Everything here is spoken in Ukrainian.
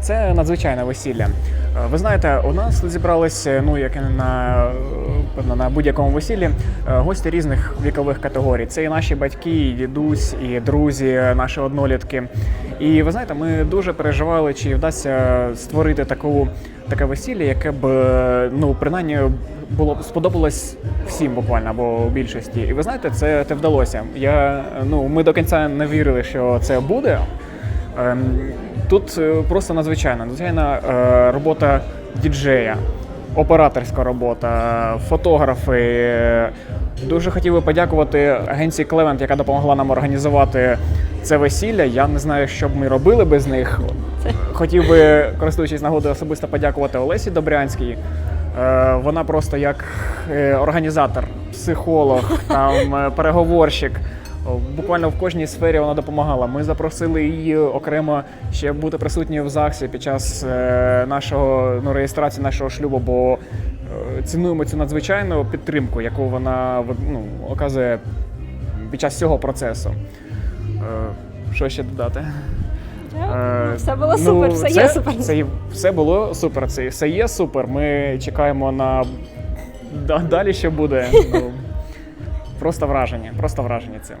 Це надзвичайне весілля. Е, Ви знаєте, у нас тут зібралися, ну як і на, на будь-якому весіллі, е, гості різних вікових категорій. Це і наші батьки, і дідусь, і друзі, наші однолітки. І ви знаєте, ми дуже переживали, чи вдасться створити таку таке весілля, яке б ну принаймні було сподобалось всім буквально або більшості. І ви знаєте, це, це вдалося. Я ну ми до кінця не вірили, що це буде. Ем, Тут е, просто надзвичайна, надзвичайна е, робота діджея, операторська робота, фотографи. Дуже хотів би подякувати агенції Клевент, яка допомогла нам організувати це весілля. Я не знаю, що б ми робили без них. Хотів би, користуючись нагодою, особисто подякувати Олесі Добрянській. Е, Вона просто як організатор, психолог, там переговорщик. Буквально в кожній сфері вона допомагала. Ми запросили її окремо ще бути присутньою в ЗАГСі під час е, нашого ну, реєстрації нашого шлюбу, бо е, цінуємо цю надзвичайну підтримку, яку вона ну, оказує під час цього процесу. Е, Що ще додати? Е, Все було супер, все це, є супер. Це все було супер. Це все є супер. Ми чекаємо на далі, що буде. Ну, просто враження, просто враження цим.